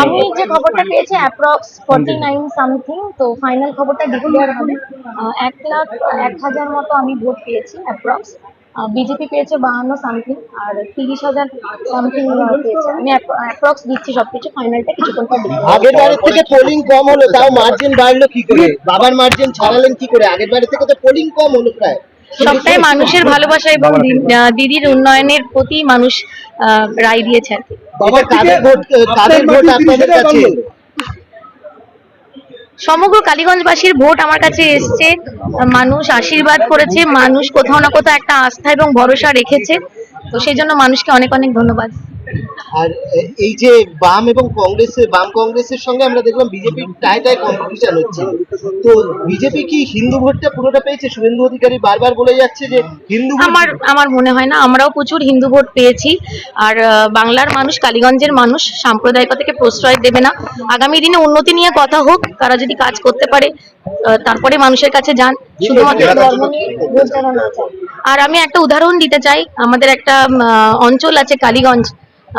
আমি যে খবরটা পেয়েছি অ্যাপ্রক্স ফর্টি নাইন সামথিং তো ফাইনাল খবরটা ডিক্লেয়ার হবে এক লাখ এক হাজার মতো আমি ভোট পেয়েছি অ্যাপ্রক্স বিজেপি পেয়েছে বাহান্ন সামথিং আর তিরিশ হাজার সামথিং পেয়েছে। আমি অ্যাপ্রক্স দিচ্ছি সবকিছু ফাইনালটা কিছুক্ষণ পর আগের বারের থেকে পোলিং কম হলো তাও মার্জিন বাড়লো কি করে? বাবার মার্জিন ছাড়ালেন কি করে? আগের বারের থেকে তো পোলিং কম হলো প্রায়। সবটাই মানুষের ভালোবাসা এবং দিদির উন্নয়নের প্রতি মানুষ আহ, রায় দিয়েছে আর কি। বাবা কাদের ভোট কাদের ভোট আপনাদের কাছে? সমগ্র কালীগঞ্জবাসীর ভোট আমার কাছে এসছে। মানুষ আশীর্বাদ করেছে মানুষ কোথাও না কোথাও একটা আস্থা এবং ভরসা রেখেছে। তো সেই জন্য মানুষকে অনেক অনেক ধন্যবাদ। আর এই যে বাম এবং কংগ্রেসের বাম কংগ্রেসের সঙ্গে আমরা দেখলাম বিজেপির টাই টাই কম্পিটিশন হচ্ছে। তো বিজেপি কি হিন্দু ভোটটা পুরোটা পেয়েছে? শুভেন্দু অধিকারী বারবার বলে যাচ্ছে যে হিন্দু আমার আমার মনে হয় না। আমরাও প্রচুর হিন্দু ভোট পেয়েছি। আর আহ, বাংলার মানুষ কালীগঞ্জের মানুষ সাম্প্রদায়িকতাকে প্রশ্রয় দেবে না। আগামী দিনে উন্নতি নিয়ে কথা হোক তারা যদি কাজ করতে পারে আহ, তারপরে মানুষের কাছে যান। শুধুমাত্র ধর্ম। আর আমি একটা উদাহরণ দিতে চাই। আমাদের একটা অঞ্চল আছে কালীগঞ্জ।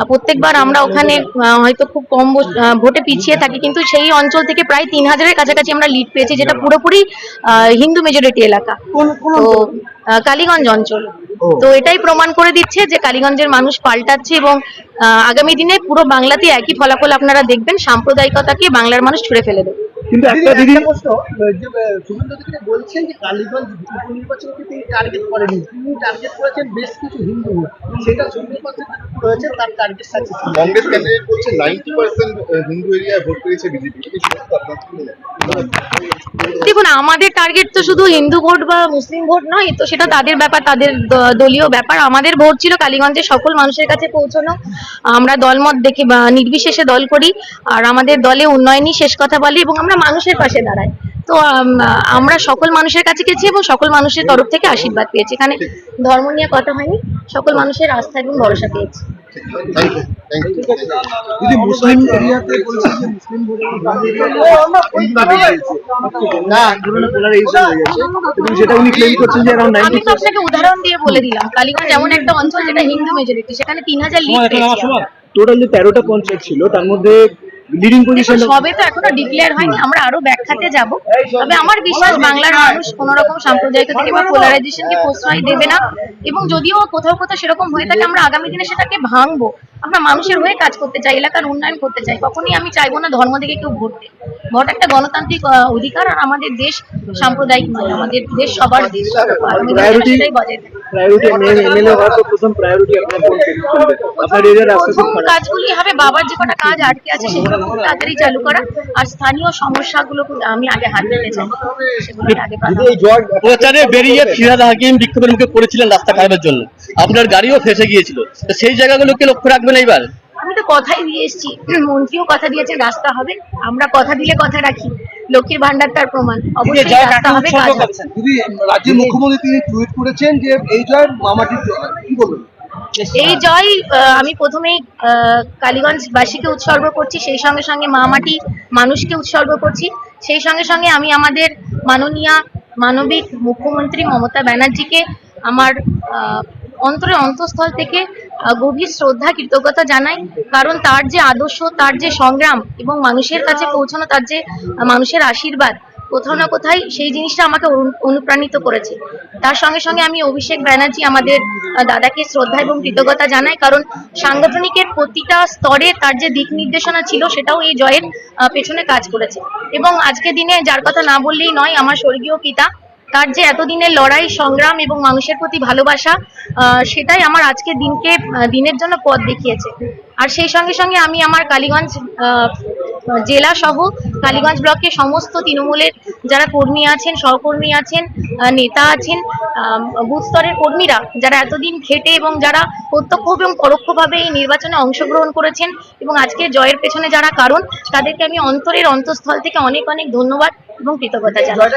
প্রত্যেকবার আমরা ওখানে হয়তো খুব কম ভোট- পিছিয়ে থাকি কিন্তু সেই অঞ্চল থেকে প্রায় তিন হাজারের কাছাকাছি আমরা লিড পেয়েছি যেটা পুরোপুরি আহ, হিন্দু মেজরিটি এলাকা। তো কালীগঞ্জ অঞ্চল। তো এটাই প্রমাণ করে দিচ্ছে যে কালীগঞ্জের মানুষ পাল্টাচ্ছে এবং আগামী দিনে পুরো বাংলাতে একই ফলাফল আপনারা দেখবেন সাম্প্রদায়িকতাকে বাংলার মানুষ ছুড়ে ফেলে দেবে। কিন্তু একটা দিদি প্রশ্ন শুভেন্দু অধিকারী বলছেন যে কালীগঞ্জ উপনির্বাচনকে তিনি টার্গেট করেনি। তিনি টার্গেট করেছেন বেশ কিছু হিন্দু সেটা রয়েছে তার টার্গেট সাকসেস কংগ্রেস ক্যান্ডিডেট বলছে নাইনটি পার্সেন্ট হিন্দু এরিয়ায় ভোট পেয়েছে বিজেপি? দেখুন আমাদের টার্গেট তো শুধু হিন্দু ভোট বা মুসলিম ভোট নয় তো সেটা তাদের ব্যাপার তাদের দলীয় ব্যাপার। আমাদের ভোট ছিল কালীগঞ্জের সকল মানুষের কাছে পৌঁছানো। আমরা দলমত দেখে বা নির্বিশেষে দল করি। আর আমাদের দলে উন্নয়নই শেষ কথা বলি এবং আমরা মানুষের পাশে দাঁড়াই তো আমরা সকল মানুষের কাছে গেছি এবং সকল মানুষের তরফ থেকে আশীর্বাদ পেয়েছি। এখানে ধর্ম নিয়ে কথা হয়নি সকল মানুষের আস্থা এবং ভরসা পেয়েছি। থ্যাংক ইউ থ্যাংক ইউ দিদি মুসলিম এরিয়াতে বলছে যে মুসলিম না পোলারাইজেশন হয়ে গেছে। এবং সেটা উনি ক্লেম করছেন যে অ্যারাউন্ড আমি তো আপনাকে উদাহরণ দিয়ে বলে দিলাম। কালীগঞ্জ এমন একটা অঞ্চল যেটা হিন্দু মেজরিটি সেখানে তিন হাজার। টোটাল তেরোটা পঞ্চায়েত ছিল তার মধ্যে লিডিং পজিশন সবে তো এখনও ডিক্লেয়ার হয়নি আমরা আরও ব্যাখ্যাতে যাব। তবে আমার বিশ্বাস বাংলার মানুষ কোন রকম সাম্প্রদায়িকতাকে বা পোলারাইজেশনকে প্রশ্রয় দেবে না। এবং যদিও কোথাও কোথাও সেরকম হয়ে থাকে আমরা আগামী দিনে সেটাকে ভাঙবো। আমরা মানুষের হয়ে কাজ করতে চাই এলাকার উন্নয়ন করতে চাই। কখনই আমি চাইব না ধর্ম থেকে কেউ ভোট দেয় ভোট একটা গণতান্ত্রিক অধিকার আর আমাদের দেশ সাম্প্রদায়িক নয় আমাদের দেশ সবার দেশ। বজায় থাকে। প্রায়োরিটি এমএলএ হওয়ার পর প্রথম প্রায়োরিটি আপনার কোন আপনার এরিয়ার রাস্তা খুব প্রথম খারাপ কাজগুলি হবে বাবার যে কটা কাজ আটকে আছে সেগুলো খুব তাড়াতাড়ি চালু করা। আর স্থানীয় সমস্যাগুলো আমি আগে হাত দিতে চাই সেগুলো আগে প্রাধান্য এই জট প্রচারে বেরিয়ে ফিরাদ হাকিম বিক্ষোভের মুখে পড়েছিলেন রাস্তা খারাপের জন্য। আপনার গাড়িও ফেসে গিয়েছিল। সেই জায়গাগুলোকে লক্ষ্য রাখবেন এইবার। তো কথাই দিয়ে এসেছি। মন্ত্রীও কথা দিয়েছেন রাস্তা হবে। আমরা কথা দিলে কথা রাখি। লক্ষ্মীর ভান্ডার তার প্রমাণ। অবশ্যই রাস্তা হবে কাজ হবে। দিদি রাজ্যের মুখ্যমন্ত্রী তিনি টুইট করেছেন যে এই জয় মামাটির জয়। কি বলবেন? এই জয় আমি প্রথমেই আহ, কালীগঞ্জবাসীকে উৎসর্গ করছি। সেই সঙ্গে সঙ্গে মা মাটি মানুষকে উৎসর্গ করছি। সেই সঙ্গে সঙ্গে আমি আমাদের মাননীয়া মানবিক মুখ্যমন্ত্রী মমতা ব্যানার্জিকে আমার আহ, অন্তরের অন্তঃস্থল থেকে গভীর শ্রদ্ধা, কৃতজ্ঞতা জানাই। কারণ তার যে আদর্শ, তার যে সংগ্রাম এবং মানুষের কাছে পৌঁছানো, তার যে মানুষের আশীর্বাদ, কোথাও না কোথায় সেই জিনিসটা আমাকে অনুপ্রাণিত করেছে। তার সঙ্গে সঙ্গে আমি অভিষেক ব্যানার্জি, আমাদের দাদাকে শ্রদ্ধা এবং কৃতজ্ঞতা জানাই। কারণ সাংগঠনিকের প্রতিটা স্তরে তার যে দিক নির্দেশনা ছিল, সেটাও এই জয়ের পেছনে কাজ করেছে। এবং আজকে দিনে যার কথা না বললেই নয়, আমার স্বর্গীয় পিতা তার যে এতদিনের লড়াই, সংগ্রাম এবং মানুষের প্রতি ভালোবাসা সেটাই আমার আজকে দিনকে দিনের জন্য পথ দেখিয়েছে। আর সেই সঙ্গে সঙ্গে আমি আমার কালীগঞ্জ জেলা সহ কালীগঞ্জ ব্লকের সমস্ত তৃণমূলের যারা কর্মী আছেন সহকর্মী আছেন নেতা আছেন আম, বুথ স্তরের কর্মীরা যারা এতদিন খেটে এবং যারা প্রত্যক্ষ এবং পরোক্ষভাবে এই নির্বাচনে অংশগ্রহণ করেছেন এবং আজকে জয়ের পেছনে যারা কারণ তাদেরকে আমি অন্তরের অন্তঃস্থল থেকে অনেক অনেক ধন্যবাদ এবং কৃতজ্ঞতা জানাই।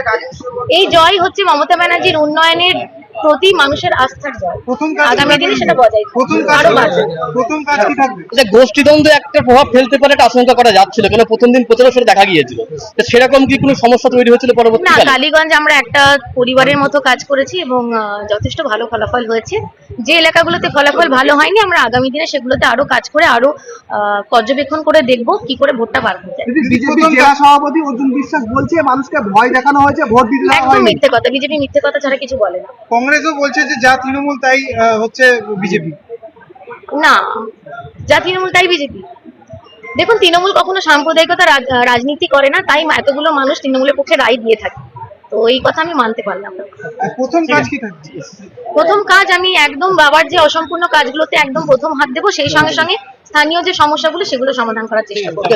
এই জয় হচ্ছে মমতা ব্যানার্জির উন্নয়নের প্রতি মানুষের আস্থার জয়। আগামী দিনে সেটা বজায়। আরও বাড়বে। গোষ্ঠীদ্বন্দ্ব একটা প্রভাব ফেলতে পারে একটা আশঙ্কা করা যাচ্ছিল কেন প্রথম দিন প্রচারের সাথে দেখা গিয়েছিল। সেরকম কি কোনো সমস্যা তৈরি হয়েছিল না কালীগঞ্জ আমরা একটা পরিবারের মতো কাজ করেছি এবং যথেষ্ট ভালো ফলাফল হয়েছে। যে এলাকাগুলোতে ফলাফল ভালো হয়নি আমরা আগামী দিনে সেগুলোতে আরও কাজ করে আরও আহ, পর্যবেক্ষণ করে দেখব কি করে ভোটটা বার হয়ে যায় বিজেপি জেলা সভাপতি অর্জুন বিশ্বাস বলছে মানুষকে ভয় দেখানো হয়েছে ভোট দিতে একদম মিথ্যে কথা বিজেপি মিথ্যে কথা ছাড়া কিছু বলে না। কংগ্রেসও বলছে যে যা তৃণমূল তাই হচ্ছে বিজেপি। না যা তৃণমূল তাই বিজেপি। দেখুন তৃণমূল কখনো সাম্প্রদায়িকতা রাজনীতি করে না তাই এতগুলো মানুষ তৃণমূলের পক্ষে রায় দিয়ে থাকে। তো এই কথা আমি মানতে পারলাম না। প্রথম কাজ কি প্রথম কাজ আমি একদম বাবার যে অসম্পূর্ণ কাজগুলোতে একদম প্রথম হাত দেবো সেই সঙ্গে সঙ্গে স্থানীয় যে সমস্যাগুলো সেগুলো সমাধান করার চেষ্টা করব।